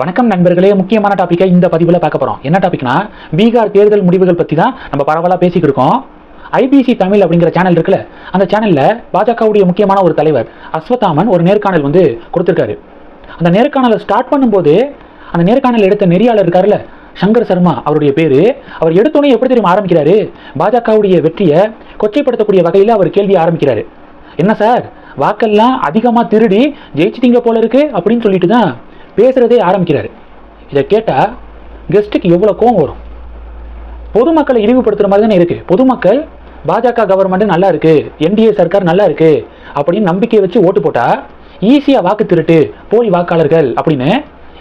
வணக்கம் நண்பர்களே முக்கியமான டாப்பிக்கை இந்த பதிவில் பார்க்க போகிறோம் என்ன டாபிக்னா பீகார் தேர்தல் முடிவுகள் பற்றி தான் நம்ம பரவலாக பேசிக்கிட்டு இருக்கோம். ஐபிசி தமிழ் அப்படிங்கிற சேனல் இருக்குல்ல அந்த சேனலில் பாஜகவுடைய முக்கியமான ஒரு தலைவர் அஸ்வத்தாமன் ஒரு நேர்காணல் வந்து கொடுத்துருக்காரு. அந்த நேர்காணலை ஸ்டார்ட் பண்ணும்போது அந்த நேர்காணல் எடுத்த நெறியாளர் இருக்காருல்ல சங்கர் சர்மா அவருடைய பேர் அவர் எடுத்தோடனே எப்படி தெரியுமா ஆரம்பிக்கிறாரு? பாஜகவுடைய வெற்றியை கொச்சைப்படுத்தக்கூடிய வகையில் அவர் கேள்வியை ஆரம்பிக்கிறாரு. என்ன சார் வாக்கெல்லாம் அதிகமாக திருடி ஜெயிச்சிட்டீங்க போல இருக்கு அப்படின்னு சொல்லிட்டு தான் பேசுறதே ஆரம்பிக்கிறாரு. இதை கேட்டால் கெஸ்ட்டுக்கு எவ்வளோ கோவம் வரும்? பொதுமக்களை இழிவுபடுத்துகிற மாதிரி தானே இருக்குது பொதுமக்கள் பாஜக கவர்மெண்ட் நல்லா இருக்குது என்டிஏ சர்க்கார் நல்லா இருக்குது அப்படின்னு நம்பிக்கையை வச்சு ஓட்டு போட்டால் ஈஸியாக வாக்கு திருட்டு போலி வாக்காளர்கள் அப்படின்னு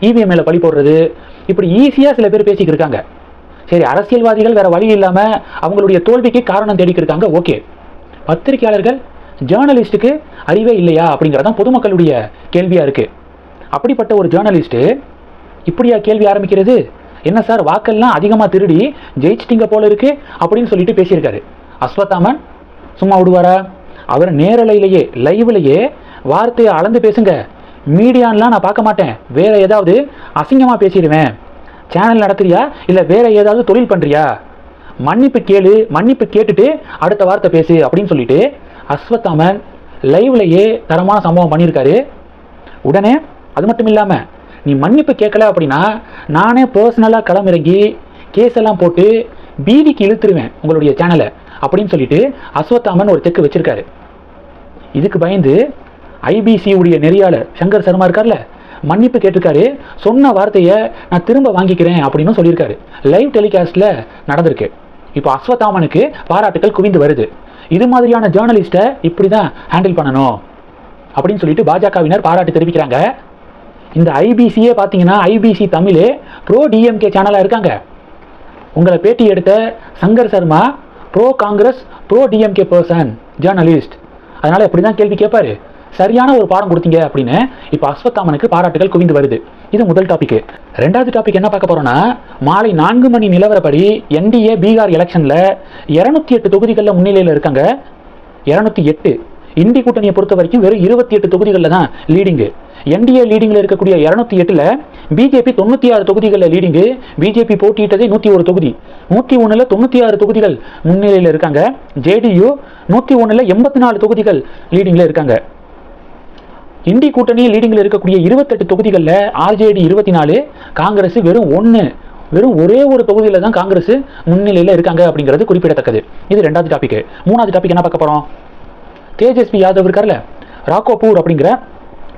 இவிஎம் பழி போடுறது. இப்படி ஈஸியாக சில பேர் பேசிக்கிட்டு இருக்காங்க. சரி அரசியல்வாதிகள் வேறு வழி இல்லாமல் அவங்களுடைய தோல்விக்கு காரணம் தேடிக்கிட்டு இருக்காங்க. ஓகே. பத்திரிகையாளர்கள் ஜேர்னலிஸ்ட்டுக்கு அறிவே இல்லையா அப்படிங்கிறதான் பொதுமக்களுடைய கேள்வியாக இருக்குது அப்படிப்பட்ட ஒரு ஜேர்னலிஸ்ட்டு இப்படியா கேள்வி ஆரம்பிக்கிறது? என்ன சார் வாக்கெல்லாம் அதிகமாக திருடி ஜெயிச்சிட்டிங்க போல இருக்கு அப்படின்னு சொல்லிட்டு பேசியிருக்காரு. அஸ்வத்தாமன் சும்மா விடுவாரா? அவர் நேரலையிலேயே லைவ்லையே வார்த்தையை அளந்து பேசுங்க. மீடியான்லாம் நான் பார்க்க மாட்டேன். வேற ஏதாவது அசிங்கமாக பேசிடுவேன். சேனல் நடத்துறியா? இல்லை வேற ஏதாவது தொழில் பண்ணுறியா மன்னிப்பு கேளு மன்னிப்பு கேட்டுட்டு அடுத்த வார்த்தை பேசு அப்படின்னு சொல்லிட்டு அஸ்வத்தாமன் லைவ்லையே தரமான சம்பவம் பண்ணியிருக்காரு. உடனே அது மட்டும் இல்லாமல் நீ மன்னிப்பு கேட்கல அப்படின்னா நானே பர்சனலாக களமிறங்கி கேஸ் எல்லாம் போட்டு பீதிக்கு இழுத்துருவேன் உங்களுடைய சேனலை அப்படின்னு சொல்லிட்டு அஸ்வத்தாமன் ஒரு செக்கு வச்சிருக்காரு. இதுக்கு பயந்து ஐபிசியுடைய நெறியாளர் சங்கர் சர்மா இருக்கார்ல மன்னிப்பு கேட்டிருக்காரு சொன்ன வார்த்தையை நான் திரும்ப வாங்கிக்கிறேன் அப்படின்னு சொல்லியிருக்காரு. லைவ் டெலிகாஸ்டில் நடந்திருக்கு. இப்போ அஸ்வத்தாமனுக்கு பாராட்டுகள் குவிந்து வருது. இது மாதிரியான ஜேர்னலிஸ்ட்டை இப்படி தான் ஹேண்டில் பண்ணணும் அப்படின்னு சொல்லிட்டு பாஜகவினர் பாராட்டு தெரிவிக்கிறாங்க. இந்த ஐபிசியே பார்த்தீங்கன்னா ஐபிசி தமிழ் ப்ரோ டிஎம்கே சேனலாக இருக்காங்க. உங்களை பேட்டி எடுத்த Shankar Sharma pro Congress pro DMK person journalist அதனால் இப்படி தான் கேள்வி கேட்பார்? சரியான ஒரு பாடம் கொடுத்தீங்க அப்படின்னு இப்போ அஸ்வத்தாமனுக்கு பாராட்டுகள் குவிந்து வருது. இது முதல் டாபிக் ரெண்டாவது டாபிக் என்ன பார்க்க போறோம்னா மாலை நான்கு மணி நிலவரப்படி என்டிஏ பீகார் எலெக்ஷனில் இரநூத்தி எட்டு தொகுதிகளில் முன்னிலையில் இருக்காங்க. இரநூத்தி எட்டு. இந்தி கூட்டணியை பொறுத்த வரைக்கும் வெறும் இருபத்தி எட்டு தொகுதிகளில் தான் லீடிங்கு என்டிஏ லீடிங்கில் இருக்கக்கூடிய இரநூத்தி எட்டில் பிஜேபி தொண்ணூற்றி ஆறு தொகுதிகளில் லீடிங்கு பிஜேபி போட்டியிட்டதே நூற்றி ஒரு தொகுதி. நூற்றி ஒன்றில் தொண்ணூற்றி ஆறு தொகுதிகள் முன்னிலையில் இருக்காங்க. ஜேடியு நூற்றி ஒன்றில் எண்பத்தி நாலு தொகுதிகள் லீடிங்கில் இருக்காங்க. இந்தி கூட்டணி லீடிங்கில் இருக்கக்கூடிய இருபத்தெட்டு தொகுதிகளில் ஆர்ஜேடி இருபத்தி நாலு காங்கிரஸ் வெறும் ஒன்று வெறும் ஒரே ஒரு தொகுதியில் தான் காங்கிரஸ் முன்னிலையில் இருக்காங்க அப்படிங்கிறது குறிப்பிடத்தக்கது. இது ரெண்டாவது டாபிக் மூணாவது டாபிக் என்ன பார்க்க போகிறோம் தேஜஸ்வி யாதவ் இருக்கார்ல? ராகோபூர் அப்படிங்கிற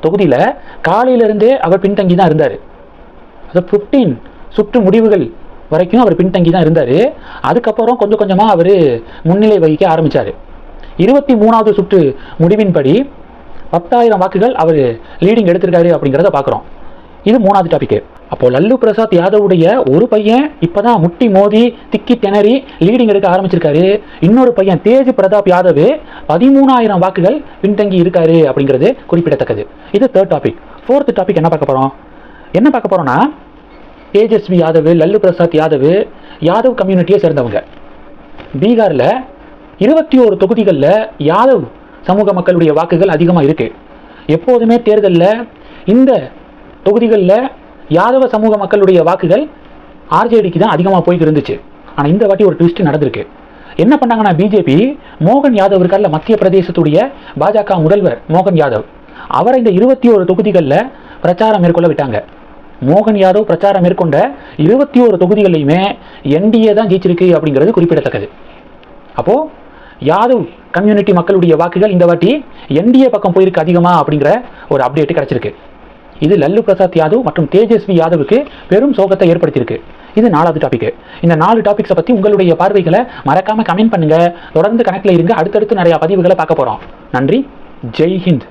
தொகுதியில் காலையிலிருந்தே அவர் பின்தங்கி தான் இருந்தார். அது ஃபிஃப்டீன் சுற்று முடிவுகள் வரைக்கும் அவர் பின்தங்கி தான் இருந்தார். அதுக்கப்புறம் கொஞ்சம் கொஞ்சமாக அவர் முன்னிலை வகிக்க ஆரம்பித்தார் இருபத்தி மூணாவது சுற்று முடிவின்படி பத்தாயிரம் வாக்குகள் அவர் லீடிங் எடுத்திருக்காரு அப்படிங்கிறத பார்க்குறோம் இது மூணாவது டாபிக்கு அப்போ லல்லு பிரசாத் யாதவுடைய ஒரு பையன் இப்பதான் முட்டி மோதி திக்கி திணறி லீடிங் எடுக்க ஆரம்பிச்சிருக்காரு. இன்னொரு பையன் தேஜ் பிரதாப் யாதவ் பதிமூணாயிரம் வாக்குகள் பின்தங்கி இருக்காரு அப்படிங்கிறது குறிப்பிடத்தக்கது. இது தேர்ட் டாபிக் ஃபோர்த் டாபிக் என்ன பார்க்க போறோம்? என்ன பார்க்க போறோம்னா தேஜஸ்வி யாதவ் லல்லு பிரசாத் யாதவ் யாதவ் கம்யூனிட்டியை சேர்ந்தவங்க. பீகாரில் இருபத்தி ஓரு தொகுதிகளில் யாதவ் சமூக மக்களுடைய வாக்குகள் அதிகமாக இருக்கு. எப்போதுமே தேர்தலில் இந்த தொகுதிகளில் யாதவ சமூக மக்களுடைய வாக்குகள் ஆர்ஜேடிக்கு தான் அதிகமாக போய்க்கு இருந்துச்சு. ஆனால் இந்த வாட்டி ஒரு ட்விஸ்ட் நடந்திருக்கு. என்ன பண்ணாங்கன்னா பிஜேபி மோகன் யாதவ் இருக்கார்ல மத்திய பிரதேசத்துடைய பாஜக முதல்வர் மோகன் யாதவ். அவரை இந்த இருபத்தி ஒரு தொகுதிகளில் பிரச்சாரம் மேற்கொள்ள விட்டாங்க. மோகன் யாதவ் பிரச்சாரம் மேற்கொண்ட இருபத்தி ஒரு தொகுதிகளையுமே என்டிஏ தான் ஜெயிச்சிருக்கு அப்படிங்கிறது குறிப்பிடத்தக்கது. அப்போ யாதவ் கம்யூனிட்டி மக்களுடைய வாக்குகள் இந்த வாட்டி என்டிஏ பக்கம் போயிருக்கு அதிகமா அப்படிங்கிற ஒரு அப்டேட் கிடச்சிருக்கு. இது லல்லு பிரசாத் யாதவ் மற்றும் தேஜஸ்வி யாதவுக்கு பெரும் சோகத்தை ஏற்படுத்தியிருக்கு. இது நாலாவது டாபிக் இந்த நாலு டாபிக்ஸை பற்றி உங்களுடைய பார்வைகளை மறக்காம கமெண்ட் பண்ணுங்க. தொடர்ந்து கணக்கில் இருங்க. அடுத்தடுத்து நிறையா பதிவுகளை பார்க்க போறோம். நன்றி. ஜெய் ஹிந்த்.